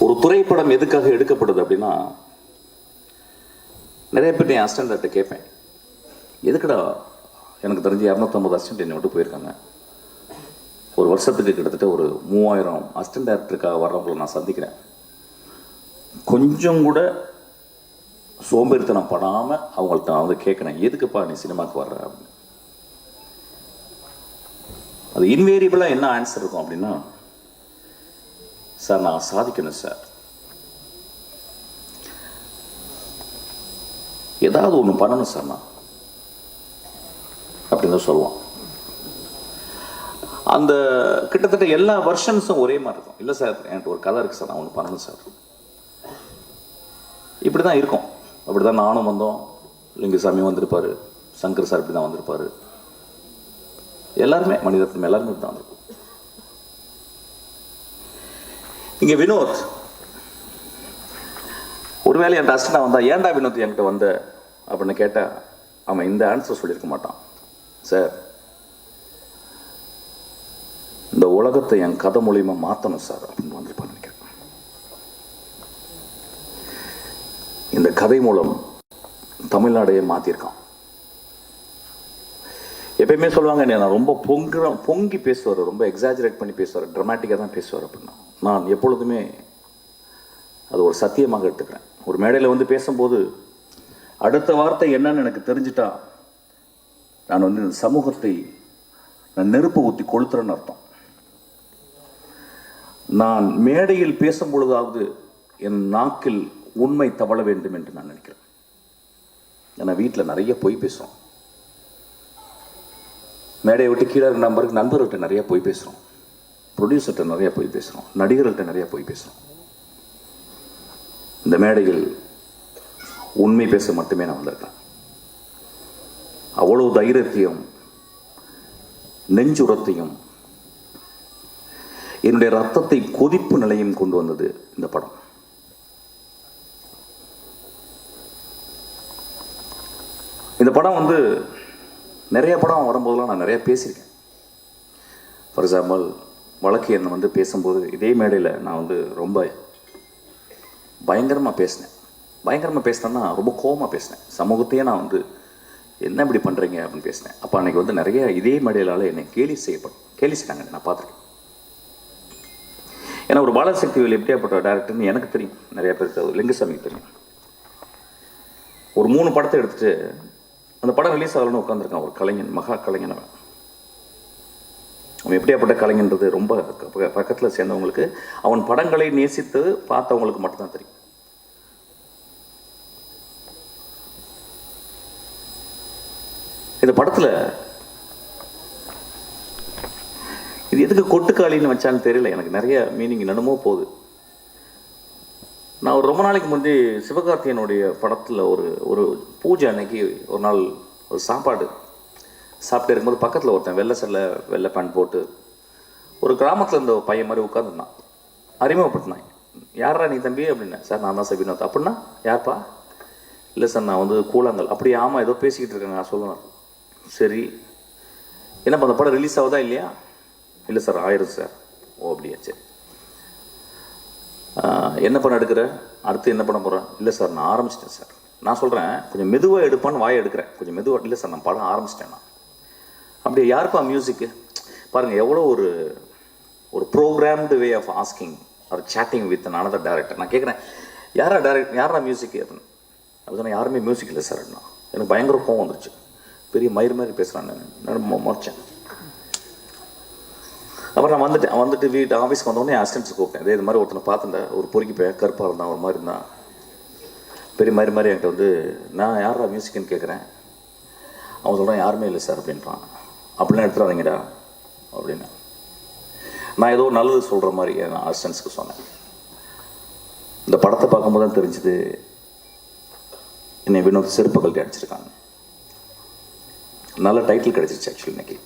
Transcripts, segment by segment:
ஒரு திரைப்படம் எதுக்காக எடுக்கப்படுது அப்படின்னா நிறைய பேர் என் அசிஸ்டண்ட்ட கேட்பேன். எதுக்குடா எனக்கு தெரிஞ்சு இரநூத்தம்பது அசிஸ்டன்ட் என்னை விட்டு போயிருக்காங்க? ஒரு வருஷத்துக்கு கிட்டத்தட்ட ஒரு மூவாயிரம் அசிஸ்டன்ட் டேரக்டருக்காக வர்றவங்களை நான் சந்திக்கிறேன். கொஞ்சம் கூட சோம்பேறித்தனம் படாமல் அவங்கள்ட்ட நான் வந்து கேட்குறேன் எதுக்குப்பா நீ சினிமாவுக்கு வர்ற? அப்படின்னு. அது இன்வேரியபிளாக என்ன ஆன்சர் இருக்கும் அப்படின்னா சார் நான் சாதிக்கணும் சார் ஏதாவது ஒன்று பண்ணணும் சார் நான் அப்படின்னு தான் சொல்லுவான் அந்த கிட்டத்தட்ட எல்லா வருஷன்ஸும் ஒரே மாதிரி இருக்கும். இல்லை சார் என்கிட்ட ஒரு கதை இருக்கு சார் நான் ஒன்று பண்ணணும் சார் இப்படி தான் இருக்கும். அப்படி தான் நானும் வந்தோம். லிங்குசாமி வந்திருப்பார். சங்கர் சார் இப்படி தான் வந்திருப்பாரு. எல்லாருமே மனிதத்தின் எல்லாருமே இப்படி தான் வந்திருக்கும். இங்க வினோத். ஒருவேளை என் அஸ்டனா வந்தா ஏன்டா வினோத் என்கிட்ட வந்த? அப்படின்னு கேட்டா அவன் இந்த ஆன்சர் சொல்லியிருக்க மாட்டான். சார் இந்த உலகத்தை என் கதை மூலியமா மாத்தணும் சார் அப்படின்னு வந்திருப்பான்னு நினைக்கிறேன். இந்த கதை மூலம் தமிழ்நாடையே மாத்திருக்கான். எப்பயுமே சொல்லுவாங்க நான் ரொம்ப பொங்குற பொங்கி பேசுவார் ரொம்ப எக்ஸாஜரேட் பண்ணி பேசுவார் ட்ரமாட்டிக்காக தான் பேசுவார் அப்படின்னா. நான் எப்பொழுதுமே அது ஒரு சத்தியமாக எடுத்துக்கிறேன். ஒரு மேடையில் வந்து பேசும்போது அடுத்த வார்த்தை என்னன்னு எனக்கு தெரிஞ்சிட்டா நான் வந்து இந்த சமூகத்தை நான் நெருப்பு ஊற்றி கொளுத்துறேன்னு அர்த்தம். நான் மேடையில் பேசும் பொழுதாவது என் நாக்கில் உண்மை தவழ வேண்டும் என்று நான் நினைக்கிறேன். ஏன்னா வீட்டில் நிறைய பொய் பேசுவோம் மேடையை விட்டு கீழே இருக்க நம்பருக்கு நண்பர்கள்ட்ட நிறையா போய் பேசுகிறோம் ப்ரொடியூசர்கிட்ட நிறையா போய் பேசுகிறோம் நடிகர்கள்ட்ட நிறையா போய் பேசுகிறோம் இந்த மேடையில் உண்மை பேச மட்டுமே நான் வந்திருக்கேன். அவ்வளவு தைரியத்தையும் நெஞ்சுரத்தையும் என்னுடைய ரத்தத்தை கொதிப்பு நிலையும் கொண்டு வந்தது இந்த படம். இந்த படம் வந்து நிறைய படம் வரும்போதெல்லாம் நான் நிறைய பேசியிருக்கேன். ஃபார் எக்ஸாம்பிள் வழக்கு என்னை வந்து பேசும்போது இதே மேடையில் நான் வந்து ரொம்ப பயங்கரமாக பேசினேன். பயங்கரமாக பேசினேன்னா ரொம்ப கோபமாக பேசினேன். சமூகத்தையே நான் வந்து என்ன இப்படி பண்ணுறீங்க அப்படின்னு பேசினேன். அப்போ அன்னைக்கு வந்து நிறைய இதே மேடையிலால் என்னை கேலி செய்யப்படும் கேலி செய்கிறாங்க நான் பார்த்துருக்கேன். ஏன்னா ஒரு பாலசக்திவேல் எப்படியாப்பட்ட டேரக்டர்னு எனக்கு தெரியும். நிறைய பேருக்கு லிங்கசாமி தெரியும். ஒரு மூணு படத்தை எடுத்துகிட்டு அந்த படம் ரிலீஸ் ஆகலன்னு உட்காந்துருக்கான் ஒரு கலைஞன் மகா கலைஞன் அவன். அவன் எப்படியாப்பட்ட கலைஞன்றது ரொம்ப பக்கத்தில் சேர்ந்தவங்களுக்கு அவன் படங்களை நேசித்து பார்த்தவங்களுக்கு மட்டும்தான் தெரியும். இந்த படத்தில் இது எதுக்கு கொட்டுக்காளின்னு வச்சான்னு தெரியல எனக்கு நிறைய மீனிங் என்னென்னமோ போகுது. நான் ஒரு ரொம்ப நாளைக்கு முந்தி சிவகார்த்தியனுடைய படத்தில் ஒரு ஒரு பூஜை அன்னைக்கு ஒரு நாள் ஒரு சாப்பாடு சாப்பிட்டு இருக்கும்போது பக்கத்தில் ஒருத்தன் வெள்ளை செல்ல வெள்ளை பேண்ட் போட்டு ஒரு கிராமத்தில் இருந்த ஒரு பையன் மாதிரி உட்காந்துருந்தான் அறிமுகப்படுத்தினான். யாரா நீ தம்பி? அப்படின்னேன் சார் நான் தான் சார் அப்படின்னா யார்ப்பா? இல்லை சார் நான் வந்து கூழாங்கல். அப்படி ஆமாம் ஏதோ பேசிக்கிட்டு இருக்கேங்க நான் சொல்லுவேன் சரி. என்ன அந்த படம் ரிலீஸ் ஆகுதா இல்லையா? இல்லை சார் ஆயிரும் சார். ஓ அப்படியா சரி. என்ன பண்ண எடுக்கிற? அடுத்து என்ன பண்ண போகிறேன் இல்லை சார் நான் ஆரம்பிச்சிட்டேன் சார். நான் சொல்கிறேன் கொஞ்சம் மெதுவாக எடுப்பான்னு வாயை எடுக்கிறேன். கொஞ்சம் மெதுவாக இல்லை சார் நான் படம் ஆரம்பிச்சிட்டேன் நான். அப்படி யாருப்பா மியூசிக்கு பாருங்கள் எவ்வளோ ஒரு ஒரு programmed way of asking or chatting with another director நான் கேட்குறேன் யாரா டேரக்ட் யாரா மியூசிக் அப்படின்னு. அப்படி சொன்னால் யாருமே மியூசிக் இல்லை சார் அப்படின்னா. எனக்கு பயங்கர கோவம் வந்துருச்சு. பெரிய மயிர் மாதிரி பேசுகிறேன் நான் முறைச்சேன் அப்புறம் நான் வந்துட்டேன். வந்துட்டு வீட்டு ஆஃபீஸ்க்கு வந்தோடனே அசிஸ்டன்ஸ் கூப்பிட்டேன். இதே இது மாதிரி ஒருத்தனை பார்த்துட்டேன் ஒரு பொறுக்கி போய் கருப்பாக இருந்தான் ஒரு மாதிரி இருந்தான் பெரிய மாதிரி மாதிரி என்கிட்ட வந்து நான் யாரா மியூசிக்னு கேட்குறேன் அவன் சொல்கிறான் யாருமே இல்லை சார் அப்படின்றான். அப்படிலாம் எடுத்துடாதீங்கடா அப்படின்னு. நான் ஏதோ நல்லது சொல்கிற மாதிரி என் அசிஸ்டன்ஸுக்கு சொன்னேன். இந்த படத்தை பார்க்கும்போது தான் தெரிஞ்சுது என்னை வினோத் செருப்பு கழட்டி அடிச்சிருக்காங்க. நல்ல டைட்டில் கிடைச்சிருச்சு ஆக்சுவலி இன்னைக்கு.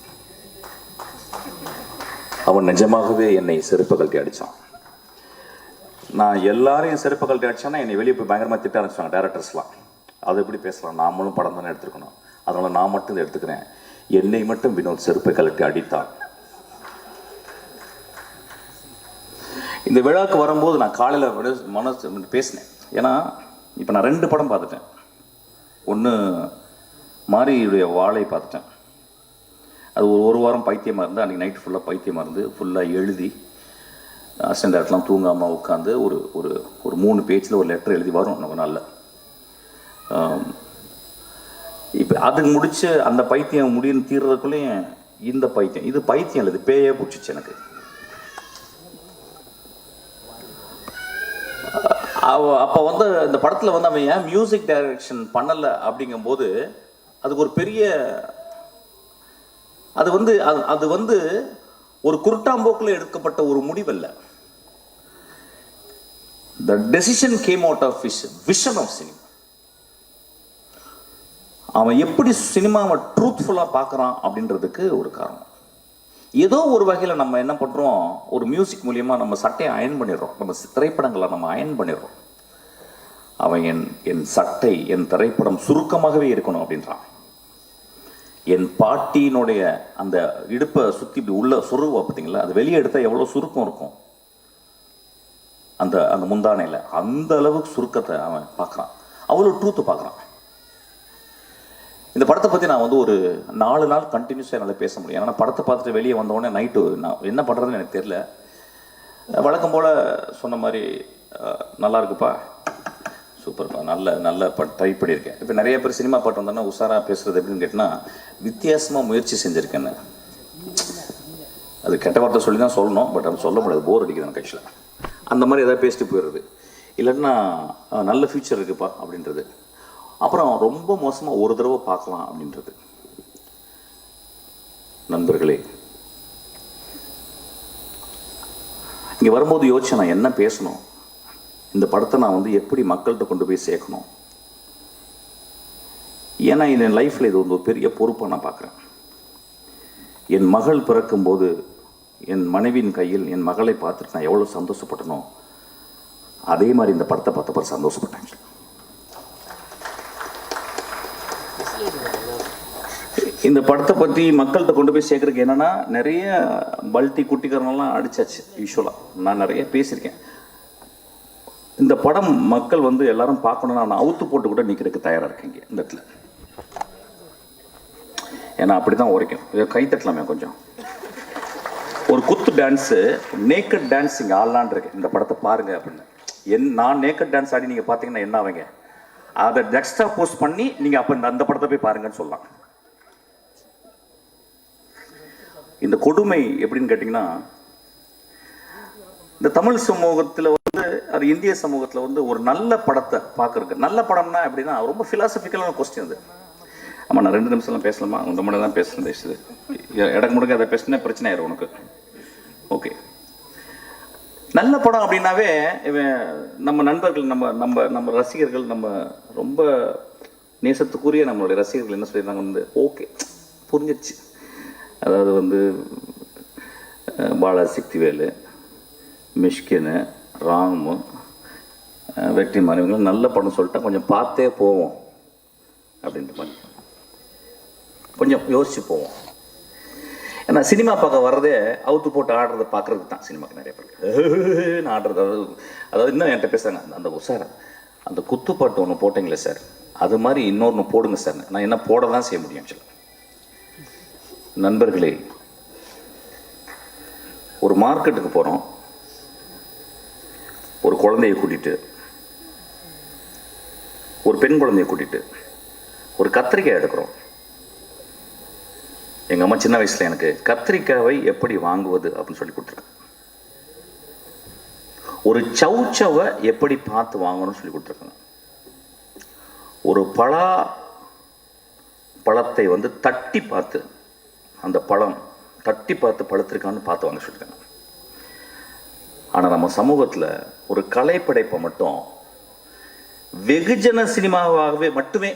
அவன் நிஜமாகவே என்னை செருப்பு கழட்டி அடித்தான் நான் எல்லாரையும் செருப்பு கழட்டி அடிச்சானா என்னை வெளியே போய் பயங்கரமாக திட்ட ஆரம்பிச்சாங்க டேரக்டர்ஸ்லாம் அது எப்படி பேசலாம் நாமளும் படம் தானே எடுத்துருக்கணும். அதனால் நான் மட்டும் இதை எடுத்துக்கிறேன். என்னை மட்டும் வினோத் செருப்பை கழட்டி அடித்தான். இந்த விழாவுக்கு வரும்போது நான் காலையில் மனசு பேசினேன். ஏன்னா இப்போ நான் ரெண்டு படம் பார்த்துட்டேன். ஒன்று மாரியுடைய வாழை பார்த்துட்டேன். அது ஒரு ஒரு வாரம் பைத்தியமாக இருந்து அன்றைக்கி நைட் ஃபுல்லாக பைத்தியமாக இருந்து ஃபுல்லாக எழுதி அசிஸ்டன்ட் டேரக்டர்லாம் தூங்காமல் உட்காந்து ஒரு ஒரு ஒரு மூணு பேஜில் ஒரு லெட்டர் எழுதி வரும் நம்ம நாளில். இப்போ அது முடித்து அந்த பைத்தியம் முடியும் தீர்றதுக்குள்ளேயும் இந்த பைத்தியம் இது பைத்தியம் இல்லை இது பேயே பிடிச்சிச்சு எனக்கு. அப்போ வந்து இந்த படத்தில் வந்து அவன் ஏன் மியூசிக் டைரக்ஷன் பண்ணலை அப்படிங்கும்போது அதுக்கு ஒரு பெரிய அது வந்து அது அது வந்து ஒரு குருட்டாம்போக்கில் எடுக்கப்பட்ட ஒரு முடிவல்ல. The decision came out of wish vision of cinema அவன் எப்படி சினிமாவை ட்ரூத்ஃபுல்லாக பார்க்குறான் அப்படின்றதுக்கு ஒரு காரணம். ஏதோ ஒரு வகையில் நம்ம என்ன பண்ணுறோம் ஒரு மியூசிக் மூலியமாக நம்ம சட்டையை அயன் பண்ணிடுறோம். நம்ம சி- திரைப்படங்களை நம்ம அயன் பண்ணிடுறோம். அவன் என் என் சட்டை என் திரைப்படம் சுருக்கமாகவே இருக்கணும் அப்படின்றான். என் பாட்டியினுடைய அந்த இடுப்பை சுற்றி இப்படி உள்ள சுருவா பார்த்தீங்களா? அது வெளியே எடுத்தால் எவ்வளோ சுருக்கம் இருக்கும்? அந்த அந்த முந்தானையில். அந்த அளவுக்கு சுருக்கத்தை அவன் பார்க்குறான். அவ்வளோ ட்ரூத்து பார்க்குறான். இந்த படத்தை பற்றி நான் வந்து ஒரு நாலு நாள் கண்டினியூஸாக என்னால் பேச முடியும். ஏன்னா படத்தை பார்த்துட்டு வெளியே வந்தோடனே நைட்டு நான் என்ன பண்ணுறதுன்னு எனக்கு தெரியல. வழக்கம் போல் சொன்ன மாதிரி நல்லா இருக்குப்பா. சூப்பர்ப்பா நல்ல நல்ல பட் ட்ரை பண்ணியிருக்கேன். இப்போ நிறைய பேர் சினிமா பாட்டு வந்தோன்னா உஷாராக பேசுறது எப்படின்னு கேட்டினா வித்தியாசமாக முயற்சி செஞ்சுருக்கேன்னு. அது கெட்ட வார்த்தை சொல்லி தான் சொல்லணும் பட் அது சொல்ல முடியாது. போர் அடிக்குது எனக்கு ஆக்சுவலாக அந்த மாதிரி ஏதாவது பேசிட்டு போயிடுறது. இல்லைன்னா நல்ல ஃபியூச்சர் இருக்குப்பா அப்படின்றது. அப்புறம் ரொம்ப மோசமாக ஒரு தடவை பார்க்கலாம் அப்படின்றது. நண்பர்களே. இங்கே வரும்போது யோசிச்சேன் நான் என்ன பேசணும்? இந்த படத்தை நான் வந்து எப்படி மக்கள்கிட்ட கொண்டு போய் சேர்க்கணும்? ஏன்னா இது என் லைஃப்பில் இது வந்து ஒரு பெரிய பொறுப்பாக நான் பார்க்குறேன். என் மகள் பிறக்கும்போது என் மனைவியின் கையில் என் மகளை பார்த்துட்டு நான் எவ்வளோ சந்தோஷப்பட்டனோ அதே மாதிரி இந்த படத்தை பார்த்தப்ப சந்தோஷப்பட்டேன். இந்த படத்தை பற்றி மக்கள்கிட்ட கொண்டு போய் சேர்க்குறதுக்கு என்னன்னா நிறைய பல்ட்டி குட்டிக்காரனெல்லாம் அடிச்சாச்சு யூஸ்வலாக நான் நிறைய பேசியிருக்கேன். இந்த படம் மக்கள் வந்து எல்லாரும் பார்க்கணும்னா நான் அவுத்து போட்டு கூட நிற்கிறதுக்கு தயாராக இருக்கேங்க இந்த இடத்துல. ஏன்னா அப்படி தான் உரைக்கும் கை தட்டலாமே கொஞ்சம். ஒரு குத்து டான்ஸு நேக்கட் டான்ஸ் இங்கே ஆடலான் இருக்கு. இந்த படத்தை பாருங்க அப்படின்னு. என் நான் நேக்கட் டான்ஸ் ஆடி நீங்கள் பார்த்தீங்கன்னா என்ன ஆவீங்க? அதை நெக்ஸ்டா போஸ்ட் பண்ணி நீங்கள் அப்போ இந்த அந்த படத்தை போய் பாருங்கன்னு சொல்லலாம். இந்த கொடுமை எப்படின்னு கேட்டிங்கன்னா இந்த தமிழ் சமூகத்தில் வந்து அது இந்திய சமூகத்தில் வந்து ஒரு நல்ல படத்தை பார்க்குறக்கு நல்ல படம்னா எப்படின்னா ரொம்ப ஃபிலாசபிக்கலான கொஸ்டின் அது. ஆமாம் நான் ரெண்டு நிமிஷம்லாம் பேசலாமா? உங்க முன்னாடி தான் பேசுகிறேன் தயவுசெய்து. இடக்கு முடுக்க அதை பேசினா பிரச்சனை ஆயிரும் உனக்கு? ஓகே நல்ல படம் அப்படின்னாவே இவன் நம்ம நண்பர்கள் நம்ம நம்ம நம்ம ரசிகர்கள் நம்ம ரொம்ப நேசத்துக்குரிய நம்மளுடைய ரசிகர்கள் என்ன சொல்லியிருந்தாங்க வந்து ஓகே புரிஞ்சிருச்சு. அதாவது வந்து பாலா சக்திவேலு மிஷ்கினு ராமு வெற்றி வெற்றிமாறன் நல்ல படம் சொல்லிட்டா கொஞ்சம் பார்த்தே போவோம் அப்படின்ற மாதிரி. கொஞ்சம் யோசிச்சு போவோம். ஏன்னா சினிமா பார்க்க வர்றதே அவுத்து போட்டு ஆடுறதை பார்க்கறதுக்கு தான் சினிமாக்கு நிறைய பேர் ஆடுறது அதாவது அதாவது இன்னும் என்கிட்ட பேசுறாங்க. அந்த- சார் அந்த குத்துப்பாட்டு ஒன்று போட்டிங்களே சார் அது மாதிரி இன்னொன்று போடுங்க சார். நான் என்ன போட தான் செய்ய முடியும் ஆக்சுவலாக நண்பர்களே ஒரு மார்க்கெட்டுக்கு போகிறோம் ஒரு குழந்தையை கூட்டிட்டு ஒரு பெண் குழந்தையை கூட்டிட்டு ஒரு கத்திரிக்காய் எடுக்கிறோம். எங்கள் அம்மா சின்ன வயசில் எனக்கு கத்திரிக்காவை எப்படி வாங்குவது அப்படின்னு சொல்லி கொடுத்துருக்கேன் ஒரு சவுச்சவை எப்படி பார்த்து வாங்கணும்னு சொல்லி கொடுத்துருக்காங்க. ஒரு பலா பழத்தை வந்து தட்டி பார்த்து அந்த பழம் தட்டி பார்த்து பழுத்திருக்கான்னு பார்த்து வாங்க சொல்லியிருக்காங்க ஆனால் நம்ம சமூகத்தில் ஒரு கலைப்படைப்பை மட்டும் வெகுஜன சினிமாவாகவே மட்டுமே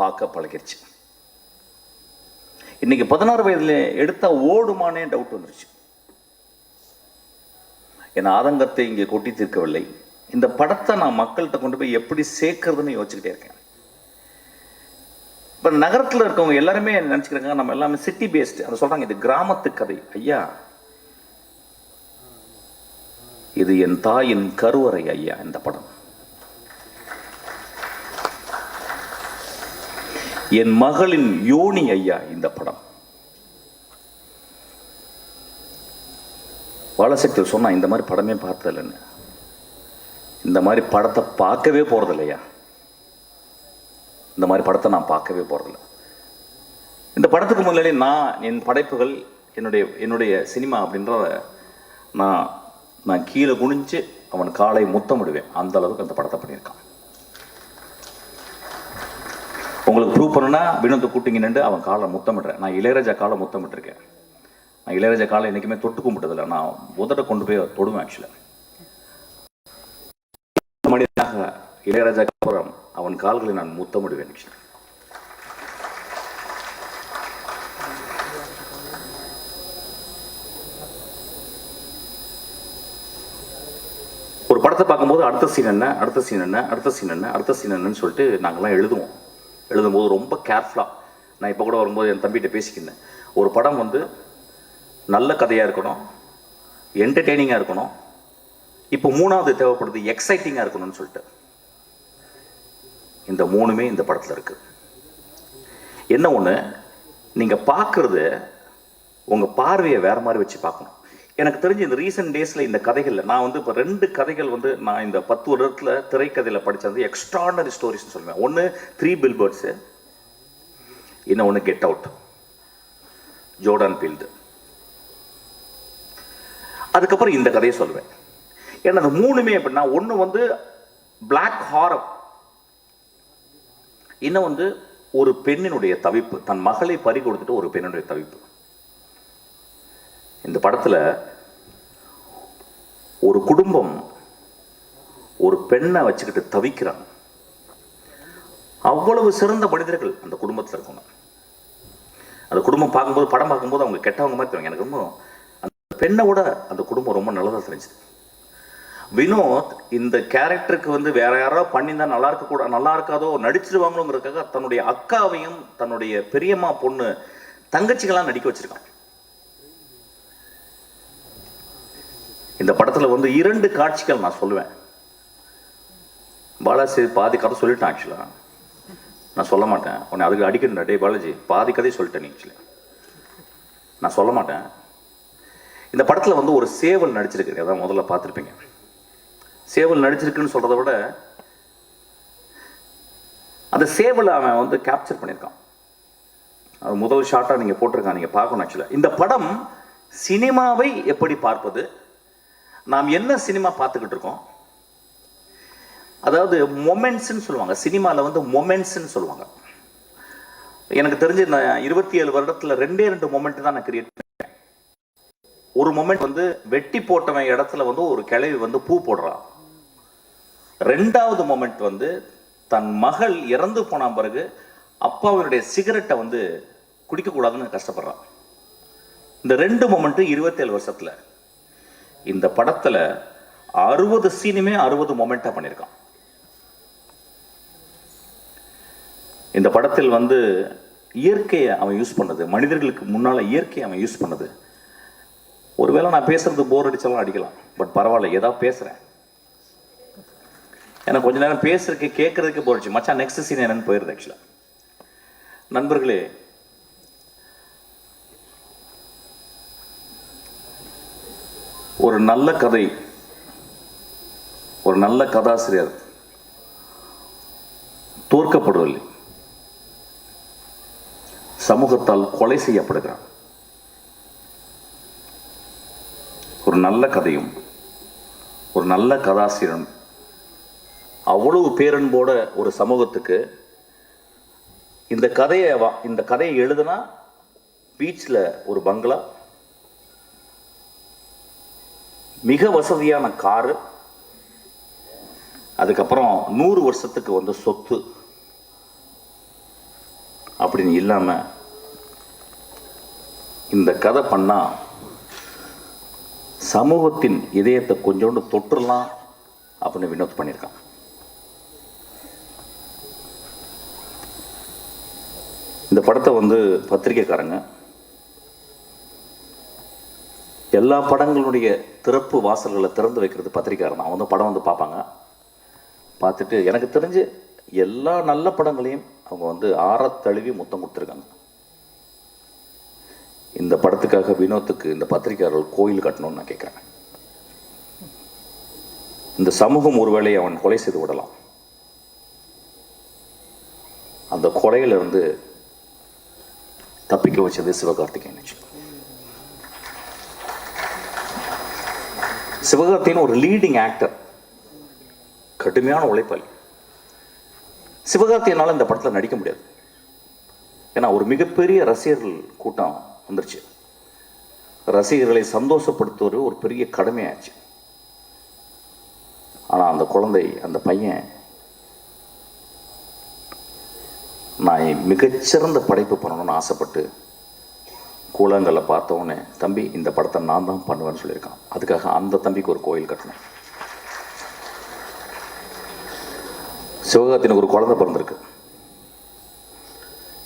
பார்க்க பழகிருச்சு. இன்னைக்கு பதினாறு வயதுல எடுத்தா ஓடுமானே டவுட் வந்துருச்சு. என் ஆதங்கத்தை இங்கே கொட்டி தீர்க்கவில்லை. இந்த படத்தை நான் மக்கள்கிட்ட கொண்டு போய் எப்படி சேர்க்கறதுன்னு யோசிச்சுக்கிட்டே இருக்கேன். இப்போ நகரத்தில் இருக்கவங்க எல்லாருமே நினச்சிக்கிறாங்க? நம்ம எல்லாமே சிட்டி பேஸ்டு அதை சொல்றாங்க இது கிராமத்து கதை. ஐயா இது என் தாயின் கருவறை ஐயா இந்த படம். என் மகளின் யோனி ஐயா இந்த படம். பாலசக்தி சொன்னா இந்த மாதிரி படமே பார்த்ததில்லைன்னு இந்த மாதிரி படத்தை பார்க்கவே போறதில்லையா? இந்த மாதிரி படத்தை நான் பார்க்கவே போறதில்ல. இந்த படத்துக்கு முன்னாடி நான் என் படைப்புகள் என்னுடைய என்னுடைய சினிமா அப்படின்ற நான் நான் கீழே குனிஞ்சு அவன் காலை முத்தமிடுவேன். அந்த அளவுக்கு அந்த படத்தை பண்ணியிருக்கான். உங்களுக்கு ப்ரூவ் பண்ணுன்னா வினோத்தை கூட்டிங்க நின்று அவன் காலை முத்தமிடுறேன். நான் இளையராஜா காலை முத்தமிட்டிருக்கேன். நான் இளையராஜா காலை என்றைக்குமே தொட்டு கும்பிட்டதில்லை. நான் உதட்ட கொண்டு போய் தொடுவேன் ஆக்சுவலாக மனிதனாக அப்புறம் அவன் கால்களை நான் முத்தமிடுவேன் ஆக்சுவலாக படத்தை பார்க்கும்போது அடுத்த சீன் என்ன அடுத்த சீன் என்ன அடுத்த சீன் என்ன அடுத்த சீன் என்னன்னு சொல்லிட்டு நாங்கள்லாம் எழுதுவோம். எழுதும்போது ரொம்ப கேர்ஃபுல்லாக நான் இப்போ கூட வரும்போது என் தம்பிகிட்ட பேசிக்கிருந்தேன். ஒரு படம் வந்து நல்ல கதையாக இருக்கணும் என்டர்டெய்னிங்காக இருக்கணும் இப்போ மூணாவது தேவைப்படுது எக்ஸைட்டிங்காக இருக்கணும்னு சொல்லிட்டு. இந்த மூணுமே இந்த படத்தில் இருக்கு. என்ன ஒன்று நீங்கள் பார்க்குறது உங்கள் பார்வையை வேறு மாதிரி வச்சு பார்க்கணும். எனக்கு தெரிஞ்சு இந்த ரீசெண்ட் டேஸில் இந்த கதைகளில் நான் வந்து இப்போ ரெண்டு கதைகள் வந்து நான் இந்த பத்து வருடத்தில் திரைக்கதையில் படித்தது எக்ஸ்ட்ராடனரி ஸ்டோரிஸ்னு சொல்லுவேன். ஒன்று த்ரீ பில்பர்ட்ஸு இன்னும் ஒன்று கெட் அவுட் ஜோர்டான் பீல்டு அதுக்கப்புறம் இந்த கதையை சொல்லுவேன். ஏன்னா அந்த மூணுமே எப்படின்னா ஒன்று வந்து பிளாக் ஹாரம் இன்னும் வந்து ஒரு பெண்ணினுடைய தவிப்பு. தன் மகளை பறி கொடுத்துட்டு ஒரு பெண்ணினுடைய தவிப்பு. இந்த படத்தில் ஒரு குடும்பம் ஒரு பெண்ணை வச்சுக்கிட்டு தவிக்கிறாங்க அவ்வளவு சிறந்த மனிதர்கள் அந்த குடும்பத்தில் இருக்கவங்க. அந்த குடும்பம் பார்க்கும்போது படம் பார்க்கும்போது அவங்க கெட்டவங்க மாதிரி தெரியும். எனக்கு ரொம்ப அந்த பெண்ணை விட அந்த குடும்பம் ரொம்ப நல்லதாக தெரிஞ்சுது. வினோத் இந்த கேரக்டருக்கு வந்து வேற யாரோ பண்ணியிருந்தா நல்லா இருக்க கூட நல்லா இருக்காதோ நடிச்சிருவாங்களோங்கிறதுக்காக தன்னுடைய அக்காவையும் தன்னுடைய பெரியம்மா பொண்ணு தங்கச்சிகளாம் நடிக்க வச்சிருக்கான். இந்த படத்துல வந்து இரண்டு காட்சிகள் நான் சொல்லுவேன். பாலாஜி பாதி கதை சொல்லிட்டேன் ஆக்சுவலா நான் சொல்ல மாட்டேன். உன்னை அதுக்கு அடிக்கணும் டே பாலாஜி பாதி கதை சொல்லிட்டேன் ஆக்சுவலி நான் சொல்ல மாட்டேன். இந்த படத்துல வந்து ஒரு சேவல் நடிச்சிருக்கு அதான் முதல்ல பார்த்துருப்பீங்க. சேவல் நடிச்சிருக்குன்னு சொல்றதை விட அந்த சேவலை அவன் வந்து கேப்சர் பண்ணியிருக்கான். அது முதல் ஷாட்டாக நீங்கள் போட்டிருக்கான். நீங்கள் பார்க்கணும் ஆக்சுவலாக இந்த படம் சினிமாவை எப்படி பார்ப்பது? நாம் என்ன சினிமா பார்த்துக்கிட்டு இருக்கோம்? அதாவது மொமெண்ட்ஸ்ன்னு சொல்லுவாங்க. சினிமாவில் வந்து மொமெண்ட்ஸ்ன்னு சொல்லுவாங்க. எனக்கு தெரிஞ்சு நான் இருபத்தி ஏழு வருடத்தில் ரெண்டே ரெண்டு மொமெண்ட் தான் நான் கிரியேட் ஒரு மொமெண்ட் வந்து வெட்டி போட்டவன் இடத்துல வந்து ஒரு கிளவி வந்து பூ போடுறான் ரெண்டாவது மொமெண்ட் வந்து தன் மகள் இறந்து போன பிறகு அப்பாவினுடைய சிகரெட்டை வந்து குடிக்கக்கூடாதுன்னு கஷ்டப்படுறான். இந்த ரெண்டு மொமெண்ட்டு இருபத்தேழு வருஷத்தில். இந்த படத்துல அறுபது சீனுமே அறுபது மொமெண்டா பண்ணியிருக்கான். இந்த படத்தில் வந்து இயற்கையை அவன் யூஸ் பண்ணது மனிதர்களுக்கு முன்னால இயற்கையை அவன் யூஸ் பண்ணது. ஒருவேளை நான் பேசுறது போர் அடிச்சாலும் அடிக்கலாம் பட் பரவாயில்ல ஏதாவது பேசுகிறேன் எனக்கு கொஞ்ச நேரம் பேசுறதுக்கு கேட்கறதுக்கு போயிடுச்சு மச்சான் நெக்ஸ்ட் சீன் என்னன்னு போயிருது ஆக்சுவலாக நண்பர்களே ஒரு நல்ல கதை. ஒரு நல்ல கதாசிரியர். தோற்கப்படுவதில்லை. சமூகத்தால் கொலை செய்யப்படுகிறான். ஒரு நல்ல கதையும் ஒரு நல்ல கதாசிரியரும் அவ்வளவு பேரன்போட ஒரு சமூகத்துக்கு இந்த கதையை இந்த கதையை எழுதுனா பீச்சில் ஒரு பங்களா மிக வசதியான காரு. அதுக்கப்புறம் நூறு வருஷத்துக்கு வந்து சொத்து. அப்படின்னு இல்லாம இந்த கதை பண்ணா சமூகத்தின் இதயத்தை கொஞ்சோண்டு தொற்றுலாம் அப்படின்னு வினோத் பண்ணியிருக்கான். இந்த படத்தை வந்து பத்திரிக்கைக்காரங்க எல்லா படங்களுடைய திறப்பு வாசல்களை திறந்து வைக்கிறது பத்திரிக்கையாளர் தான். வந்து படம் வந்து பார்ப்பாங்க. பார்த்துட்டு எனக்கு தெரிஞ்சு எல்லா நல்ல படங்களையும் அவங்க வந்து ஆறத் தழுவி முத்தம் கொடுத்துருக்காங்க. இந்த படத்துக்காக வினோத்துக்கு இந்த பத்திரிகையாளர்கள் கோயில் கட்டணும்னு நான் கேட்குறேன். இந்த சமூகம் ஒருவேளை அவன் கொலை செய்து விடலாம். அந்த கொலையிலிருந்து தப்பிக்க வச்சது சிவகார்த்திகேயன் சிவகார்த்திகேயன் ஒரு லீடிங் ஆக்டர் கடுமையான உழைப்பாளி. சிவகார்த்தியனால இந்த படத்தில் நடிக்க முடியாது. ஏன்னா ஒரு மிகப்பெரிய ரசிகர்கள் கூட்டம் வந்துருச்சு. ரசிகர்களை சந்தோஷப்படுத்துவது ஒரு பெரிய கடமையாச்சு. ஆனால் அந்த குழந்தை அந்த பையன் நான் மிகச்சிறந்த படைப்பு பண்ணணும்னு ஆசைப்பட்டு கூழங்களை பார்த்த உடனே தம்பி இந்த படத்தை நான் தான் பண்ணுவேன்னு சொல்லியிருக்கான். அதுக்காக அந்த தம்பிக்கு ஒரு கோயில் கட்டணும். சிவகார்த்தினுக்கு ஒரு குழந்தை பிறந்திருக்கு.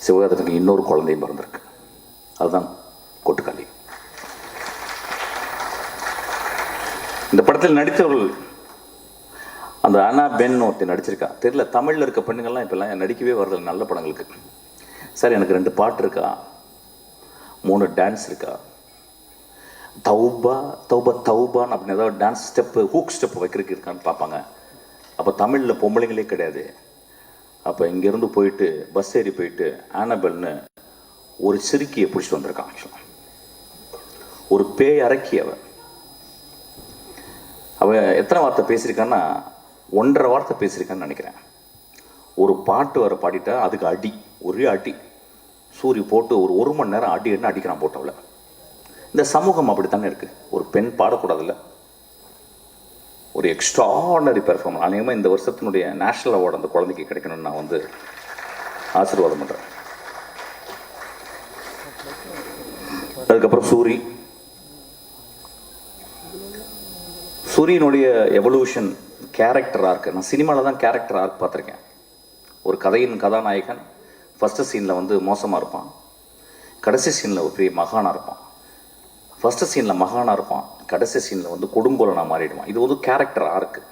சிவகார்த்தினுக்கு இன்னொரு குழந்தையும் பிறந்திருக்கு. அதுதான் கொட்டுக்காளி இந்த படத்தில் நடித்தவர்கள் அந்த அண்ணா பென் ஒருத்தி நடிச்சிருக்கா. தெரியல தமிழில் இருக்க பெண்ணுங்கள்லாம் இப்போல்லாம் நடிக்கவே வரதில்லை. நல்ல படங்களுக்கு. சார் எனக்கு ரெண்டு பாட்டு இருக்கா? மூணு டான்ஸ் இருக்கா? தௌபா தௌபா தௌபான் அப்படின்னு ஏதாவது டான்ஸ் ஸ்டெப்பு ஹூக் ஸ்டெப் வைக்கிறதுக்கு இருக்கான்னு பார்ப்பாங்க. அப்போ தமிழில் பொம்பளைங்களே கிடையாது. அப்போ இங்கேருந்து போயிட்டு பஸ் ஏறி போயிட்டு ஆனபெல்னு ஒரு சிறுக்கியை பிடிச்சிட்டு வந்திருக்கான் ஆக்சுவலாக ஒரு பேய் அரக்கி அவன். அவன் எத்தனை வார்த்தை பேசியிருக்கான்னா ஒன்றரை வார்த்தை பேசியிருக்கான்னு நினைக்கிறேன். ஒரு பாட்டு வர பாடிட்டா அதுக்கு அடி ஒரே அடி. சூரிய போட்டு ஒரு ஒரு மணி நேரம் அடி என்ன அடிக்கிறான் போட்டவள. இந்த சமூகம் அப்படித்தானே இருக்குது ஒரு பெண் பாடக்கூடாதுல்ல? ஒரு எக்ஸ்ட்ராடனரி பெர்ஃபார்மன்ஸ் அநேகமாக இந்த வருஷத்தினுடைய நேஷனல் அவார்டு அந்த குழந்தைக்கு கிடைக்கணும்னு நான் வந்து ஆசீர்வாதம் பண்ணுறேன் அதுக்கப்புறம் சூரி. சூரியனுடைய எவல்யூஷன் கேரக்டர் ஆர்க் நான் சினிமாவில் தான் கேரக்டர் ஆர்க் பார்த்துருக்கேன். ஒரு கதையின் கதாநாயகன் ஃபஸ்ட்டு சீனில் வந்து மோசமாக இருப்பான். கடைசி சீனில் ஒரு பெரிய மகானாக இருப்பான். ஃபஸ்ட்டு சீனில் மகானாக இருப்பான். கடைசி சீனில் வந்து கொடுங்கோலனாக மாறிடுவான். இது ஒரு கேரக்டர் ஆர்க்கு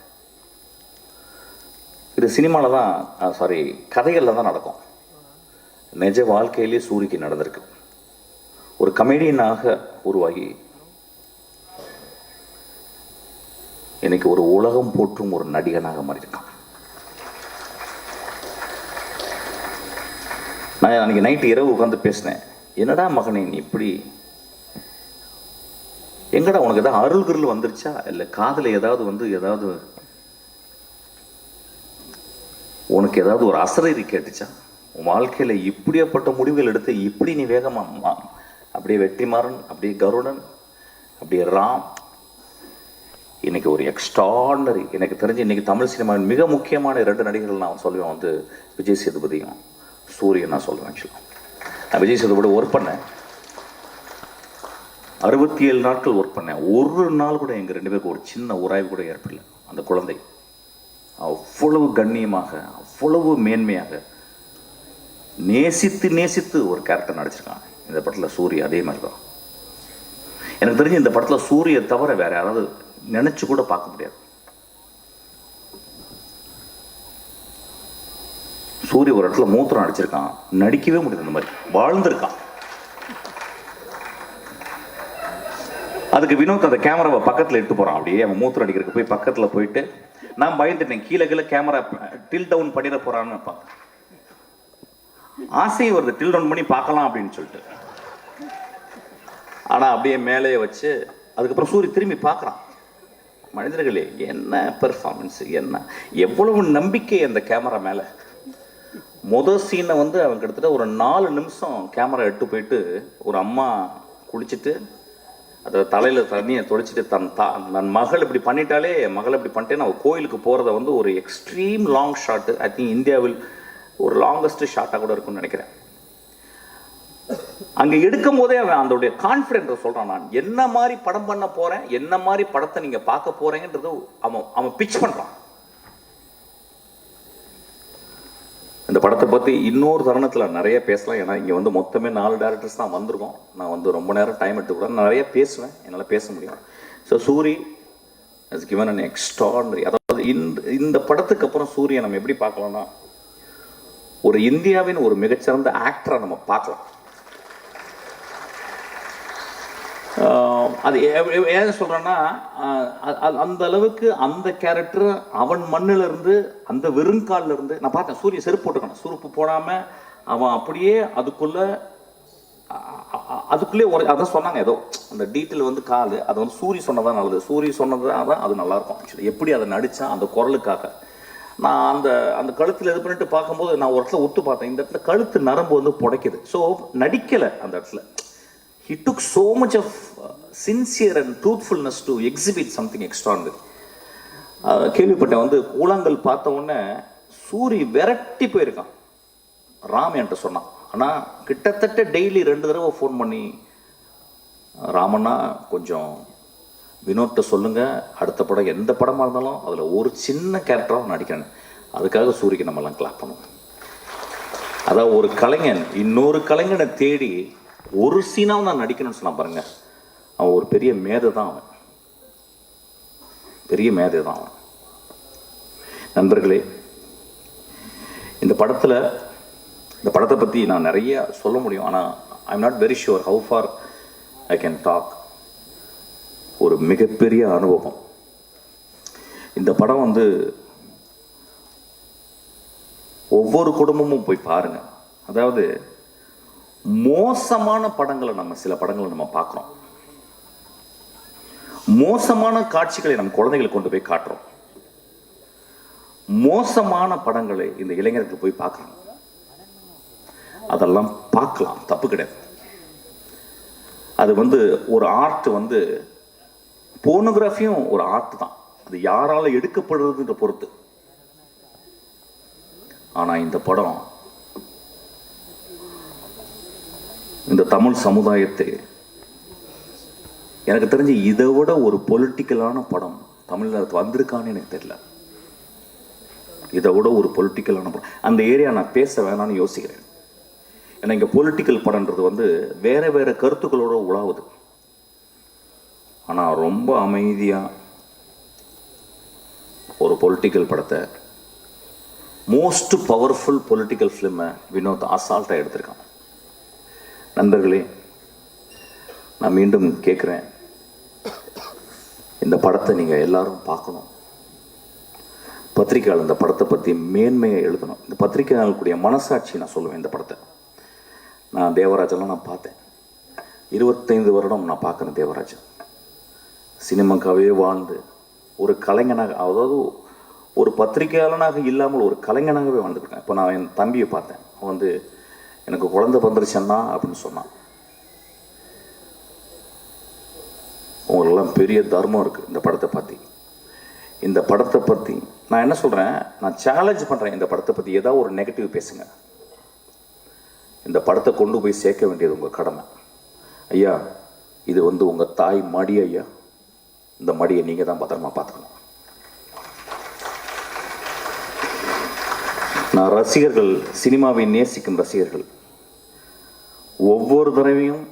இது சினிமாவில் தான் சாரி கதைகளில் தான் நடக்கும். நிஜ வாழ்க்கையிலே சூரிக்கு நடந்திருக்கு. ஒரு கமெடியனாக உருவாகி இன்னைக்கு ஒரு உலகம் போற்றும் ஒரு நடிகனாக மாறியிருக்கான். நான் அன்னைக்கு நைட்டு இரவு உட்காந்து பேசினேன். என்னடா மகனே நீ இப்படி? எங்கடா உனக்கு ஏதாவது அருள் குரல் வந்துருச்சா? இல்லை காதில் ஏதாவது வந்து ஏதாவது உனக்கு ஏதாவது ஒரு அசரீரி கேட்டுச்சா? உன் வாழ்க்கையில் இப்படியாப்பட்ட முடிவுகள் எடுத்து இப்படி நீ வேகமாக அப்படியே வெற்றிமாறன் அப்படியே கருடன் அப்படியே ராம். இன்னைக்கு ஒரு எக்ஸ்ட்ராடனரி எனக்கு தெரிஞ்சு இன்னைக்கு தமிழ் சினிமாவின் மிக முக்கியமான இரண்டு நடிகர்கள் நான் சொல்லுவேன் வந்து விஜய் சேதுபதியும். சூரியன் நான் சொல்கிறேன் ஆக்சுவலாக நான் விஜய் சேதுபதி ஒர்க் பண்ணேன். அறுபத்தி ஏழு நாட்கள் ஒர்க் பண்ணேன். ஒரு நாள் கூட எங்கள் ரெண்டு பேருக்கு ஒரு சின்ன உராய்வு கூட ஏற்படல. அந்த குழந்தை. அவ்வளவு கண்ணியமாக அவ்வளவு மேன்மையாக நேசித்து நேசித்து ஒரு கேரக்டர் நடிச்சிருக்கான். இந்த படத்தில் சூரிய அதே மாதிரி தான் எனக்கு தெரிஞ்சு இந்த படத்தில் சூரிய தவிர வேறு யாராவது நினச்சி கூட பார்க்க முடியாது. சூரிய ஒரு இடத்துல மூத்திரம் அடிச்சிருக்கான். நடிக்கவே முடியாது இந்த மாதிரி. வாழ்ந்திருக்கான். அதுக்கு வினோத் அந்த கேமராவை பக்கத்தில் எடுத்து போறான். அப்படியே அவன் மூத்திரம் அடிக்கிறதுக்கு போய் பக்கத்தில் போயிட்டு நான் பயந்துட்டேன். கீழே கீழே கேமரா டில் டவுன் பண்ணிட போகிறான்னு வைப்பான். ஆசை வருது. டில் டவுன் பண்ணி பார்க்கலாம் அப்படின்னு சொல்லிட்டு. ஆனா அப்படியே மேலேயே வச்சு அதுக்கப்புறம் சூரிய திரும்பி பார்க்குறான். மனிதர்களே என்ன பெர்ஃபார்மன்ஸ் என்ன? எவ்வளவு நம்பிக்கை அந்த கேமரா மேலே. முதல் சீனை வந்து அவன் கிட்டத்தட்ட ஒரு நாலு நிமிஷம் கேமரா எட்டு போயிட்டு ஒரு அம்மா குளிச்சுட்டு அதை தலையில் தண்ணியை தொடைச்சிட்டு தன் தா தன் மகள் இப்படி பண்ணிட்டாலே மகள் இப்படி பண்ணிட்டேன்னு அவள் கோயிலுக்கு போகிறத வந்து ஒரு extreme long shot I think இந்தியாவில் ஒரு லாங்கஸ்ட் ஷாட்டாக கூட இருக்கும்னு நினைக்கிறேன். அங்கே எடுக்கும் போதே அவன் அதோடைய கான்ஃபிடென்ட்டை சொல்கிறான் நான். என்ன மாதிரி படம் பண்ண போகிறேன் என்ன மாதிரி படத்தை நீங்கள் பார்க்க போகிறேங்கன்றது அவன் அவன் பிச் பண்ணுறான் இந்த படத்தை பற்றி இன்னொரு தருணத்தில் நிறைய பேசலாம். ஏன்னா இங்கே வந்து மொத்தமே நாலு டேரக்டர்ஸ் தான் வந்திருக்கோம். நான் வந்து ரொம்ப நேரம் டைம் எடுத்துக்கூட நிறைய பேசுவேன். என்னால் பேச முடியும். So Soori is given an extraordinary அதாவது இந்த இந்த படத்துக்கு அப்புறம் சூரிய நம்ம எப்படி பார்க்கலாம்னா ஒரு இந்தியாவின் ஒரு மிகச்சிறந்த ஆக்டரை நம்ம பார்க்கலாம். அது ஏ- ஏன் சொல்கிறேன்னா அந்த அளவுக்கு அந்த கேரக்டர் அவன் மண்ணிலிருந்து அந்த வெறுங்கால்ல இருந்து நான் பார்த்தேன் சூரிய செருப்பு போட்டுக்கணும் செருப்பு போடாமல் அவன் அப்படியே அதுக்குள்ளே அதுக்குள்ளே ஒரு அதான் சொன்னாங்க ஏதோ அந்த டீட்டெயில் வந்து கால் அது வந்து சூரி சொன்னதான் நல்லது. சூரி சொன்னது தான் அது நல்லாயிருக்கும். ஆக்சுவலி எப்படி அதை நடித்தான் அந்த குரலுக்காக. நான் அந்த அந்த கழுத்தில் இது பண்ணிட்டு பார்க்கும்போது நான் ஒரு இடத்துல ஒத்து பார்த்தேன். இந்த இடத்துல கழுத்து நரம்பு வந்து புடைக்குது. ஸோ நடிக்கலை அந்த இடத்துல. He took so much of sincere and truthfulness to exhibit something something uh, கேள்விப்பட்டேன். வந்து கூழாங்கல் பார்த்த உடனே சூரி விரட்டி போயிருக்கான். ராம் என்கிட்ட சொன்னான். ஆனால் கிட்டத்தட்ட டெய்லி ரெண்டு தடவை ஃபோன் பண்ணி ராமண்ணா கொஞ்சம் வினோத்தை சொல்லுங்கள் அடுத்த படம் எந்த படமாக இருந்தாலும் அதில் ஒரு சின்ன கேரக்டராக நடிக்கிறேன். அதுக்காக சூரிக்கு நம்மலாம் கிளாப் பண்ணுவோம். அதான் ஒரு கலைஞன். இன்னொரு கலைஞனை தேடி ஒரு சீனாவும் நான் நடிக்கணும்னு சொன்னான் பாருங்க. அவன் ஒரு பெரிய மேதை தான் அவன். பெரிய மேதை தான் அவன். நண்பர்களே இந்த படத்தில் இந்த படத்தை பற்றி நான் நிறைய சொல்ல முடியும். ஆனால் I am not very sure how far I can talk ஒரு மிகப்பெரிய அனுபவம். இந்த படம் வந்து ஒவ்வொரு குடும்பமும் போய் பாருங்கள் அதாவது மோசமான படங்களை நம்ம சில படங்களை நம்ம பார்க்குறோம். மோசமான காட்சிகளை நம்ம குழந்தைகளுக்கு கொண்டு போய் காட்டுறோம். மோசமான படங்களை இந்த இளைஞர்கள் போய் பார்க்குறாங்க. அதெல்லாம் பார்க்கலாம் தப்பு கிடையாது. அது வந்து ஒரு ஆர்ட் வந்து போனோகிராஃபியும் ஒரு ஆர்ட் தான். அது யாரால எடுக்கப்படுறதுன்ற பொறுத்து. ஆனா இந்த படம் இந்த தமிழ் சமுதாயத்தை. எனக்கு தெரிஞ்சு இதை விட ஒரு பொலிட்டிக்கலான படம் தமிழ்நாடு வந்திருக்கான்னு எனக்கு தெரியல. இதை விட ஒரு பொலிட்டிக்கலான படம். அந்த ஏரியா நான் பேச வேணாம்னு யோசிக்கிறேன். ஏன்னா இங்கே பொலிட்டிக்கல் படம்ன்றது வந்து வேற வேற கருத்துக்களோட உலாவுது. ஆனால் ரொம்ப அமைதியாக ஒரு பொலிட்டிக்கல் படத்தை மோஸ்ட் பவர்ஃபுல் பொலிட்டிக்கல் ஃபிலிமை வினோத் அசால்ட்டாக எடுத்திருக்கான். நண்பர்களே நான் மீண்டும் கேட்குறேன். இந்த படத்தை நீங்கள் எல்லாரும் பார்க்கணும். பத்திரிகையாளர் இந்த படத்தை பற்றி மேன்மையை எழுதணும். இந்த பத்திரிகையாளர்களுடைய மனசாட்சி நான் சொல்லுவேன் இந்த படத்தை. நான் தேவராஜெல்லாம் நான் பார்த்தேன். இருபத்தைந்து வருடம் நான் பார்க்குறேன் தேவராஜன் சினிமாக்காகவே வாழ்ந்து ஒரு கலைஞனாக அதாவது ஒரு பத்திரிகையாளனாக இல்லாமல் ஒரு கலைஞனாகவே வாழ்ந்துருக்கேன் இப்போ நான் என் தம்பியை பார்த்தேன். அவன் வந்து எனக்கு குழந்தை பந்துருச்சன்னா அப்படின்னு சொன்னான். உங்களுக்கெல்லாம் பெரிய தர்மம் இருக்குது இந்த படத்தை பற்றி இந்த படத்தை பற்றி நான் என்ன சொல்கிறேன் நான் சேலஞ்ச் பண்ணுறேன் இந்த படத்தை பற்றி ஏதாவது ஒரு நெகட்டிவ் பேசுங்க. இந்த படத்தை கொண்டு போய் சேர்க்க வேண்டியது உங்கள் கடமை. ஐயா இது வந்து உங்கள் தாய் மடி ஐயா. இந்த மடியை நீங்கள் தான் பத்திரமா பார்த்துக்கணும். நான் ரசிகர்கள் சினிமாவை நேசிக்கும் ரசிகர்கள். ஒவ்வொரு தடவையும்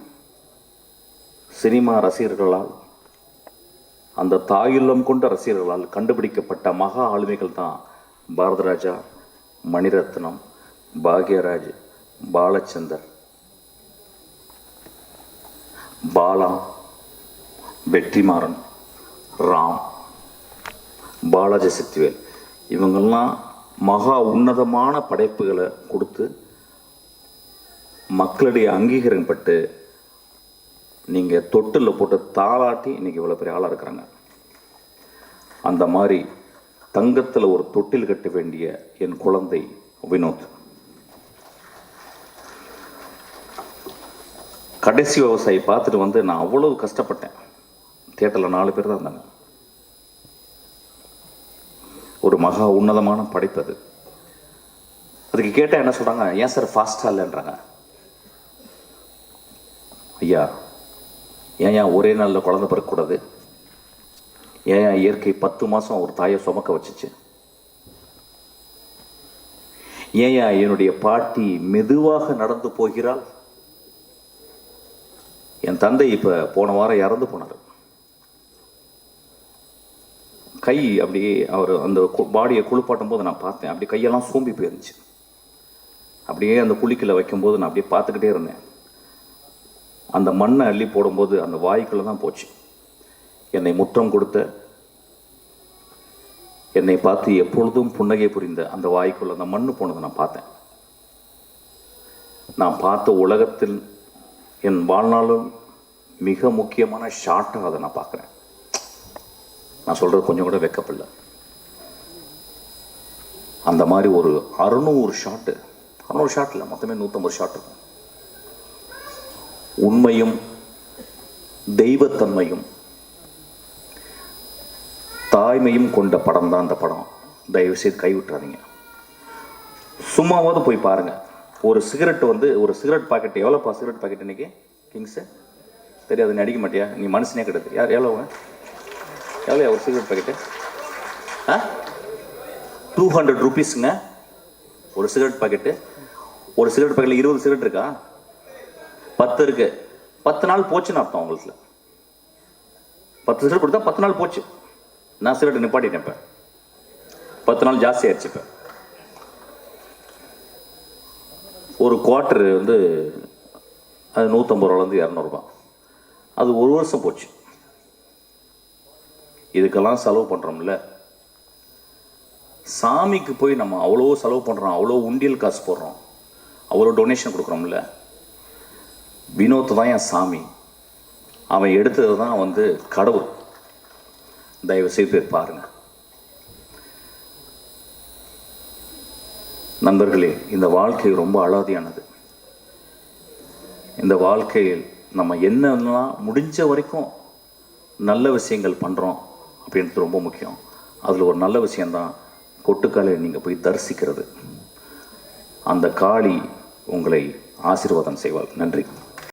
சினிமா ரசிகர்களால் அந்த தாயுள்ளம் கொண்ட ரசிகர்களால் கண்டுபிடிக்கப்பட்ட மகா ஆளுமைகள் தான் பாரதராஜா மணிரத்னம் பாக்யராஜ் பாலச்சந்தர். பாலா வெற்றிமாறன் ராம் பாலாஜி சக்திவேல். இவங்கெல்லாம் மகா உன்னதமான படைப்புகளை கொடுத்து மக்களுடைய அங்கீகாரம் பட்டு நீங்கள் தொட்டில் போட்டு தாளாட்டி இன்றைக்கி இவ்வளோ பெரிய ஆளாக இருக்கிறாங்க. அந்த மாதிரி தங்கத்தில் ஒரு தொட்டில் கட்ட வேண்டிய என் குழந்தை வினோத். கடைசி விவசாயி பார்த்துட்டு வந்து நான் அவ்வளோ கஷ்டப்பட்டேன். தேட்டரில் நாலு பேர் தான் இருந்தாங்க. ஒரு மகா உன்னதமான படைப்பு அது. அதுக்கு கேட்டால் என்ன சொல்கிறாங்க ஏன் சார் ஃபாஸ்ட்டாக இல்லைன்றாங்க ஐயா ஏன் ஏன் ஒரே நாளில் குழந்தை பிறக்கக்கூடாது? ஏன் ஏன் இயற்கை பத்து மாதம் ஒரு தாயை சுமக்க வச்சுச்சு? ஏன் என்னுடைய பாட்டி மெதுவாக நடந்து போகிறாள்? என் தந்தை இப்போ போன வாரம் இறந்து போனார். கை அப்படியே அவர் அந்த பாடியை குளிப்பாட்டும் போது நான் பார்த்தேன். அப்படி கையெல்லாம் சோம்பி போயிருந்துச்சு. அப்படியே அந்த குளிக்கல வைக்கும்போது நான் அப்படியே பார்த்துக்கிட்டே இருந்தேன். அந்த மண்ணை அள்ளி போடும்போது அந்த வாய்க்குள்ளே தான் போச்சு. என்னை முற்றம் கொடுத்த என்னை பார்த்து எப்பொழுதும் புன்னகை புரிந்த அந்த வாய்க்குள்ள அந்த மண்ணு போனதை நான் பார்த்தேன். நான் பார்த்த உலகத்தில் என் வாழ்நாளும் மிக முக்கியமான ஷாட்டாக அதை நான் பார்க்குறேன். நான் சொல்றது கொஞ்சம் கூட வெக்கப்படல. அந்த மாதிரி ஒரு அறுநூறு ஷாட்டு அறுநூறு ஷாட் இல்லை மொத்தமே நூற்றம்பது ஷாட் இருக்கும். உண்மையும் தெய்வத்தன்மையும் தாய்மையும் கொண்ட படம் தான் அந்த படம். தயவு செய்து கைவிட்டுறாதீங்க. சும்மாவாவது போய் பாருங்க. ஒரு சிகரெட் வந்து ஒரு சிகரெட் பாக்கெட் எவ்வளோப்பா சிகரெட் பாக்கெட் இன்றைக்கி கிங்ஸு தெரியாது நீ அடிக்க மாட்டியா? நீ மனுஷனே கிடையாது. யார் எவ்வளோங்க எவ்வளோ ஒரு சிகரெட் பாக்கெட்டு ஆ? டூ ஹண்ட்ரட் ருபீஸுங்க ஒரு சிகரெட் பாக்கெட்டு ஒரு சிகரெட் பாக்கெட்டில் இருபது சிகரெட் இருக்கா? பத்து இருக்கு. பத்து நாள் போச்சுன்னு அர்த்தம் உங்களுக்கு. பத்து சிகரெட் கொடுத்தா பத்து நாள் போச்சு. நான் சிகரெட் நிப்பாட்டிட்டேன் இப்போ. பத்து நாள் ஜாஸ்தி ஆயிடுச்சு இப்போ. ஒரு குவார்ட்டர் வந்து அது நூற்றம்பது ரூபாலேருந்து இரநூறுபா. அது ஒரு வருஷம் போச்சு. இதுக்கெல்லாம் செலவு பண்ணுறோம்ல சாமிக்கு போய் நம்ம அவ்வளோ செலவு பண்ணுறோம் அவ்வளோ உண்டியல் காசு போடுறோம் அவ்வளோ டொனேஷன் கொடுக்குறோம்ல. வினோத் தான் என் சாமி. அவன் எடுத்தது தான் வந்து கடவுள். தயவு செய்து பாருங்கள் பாருங்க. நண்பர்களே இந்த வாழ்க்கை ரொம்ப அழாதியானது இந்த வாழ்க்கையில் நம்ம என்னெல்லாம் முடிஞ்ச வரைக்கும் நல்ல விஷயங்கள் பண்ணுறோம் அப்படின்றது ரொம்ப முக்கியம். அதில் ஒரு நல்ல விஷயந்தான் கொட்டுக்காலை நீங்கள் போய் தரிசிக்கிறது. அந்த காளி உங்களை ஆசீர்வாதம் செய்வாள். நன்றி.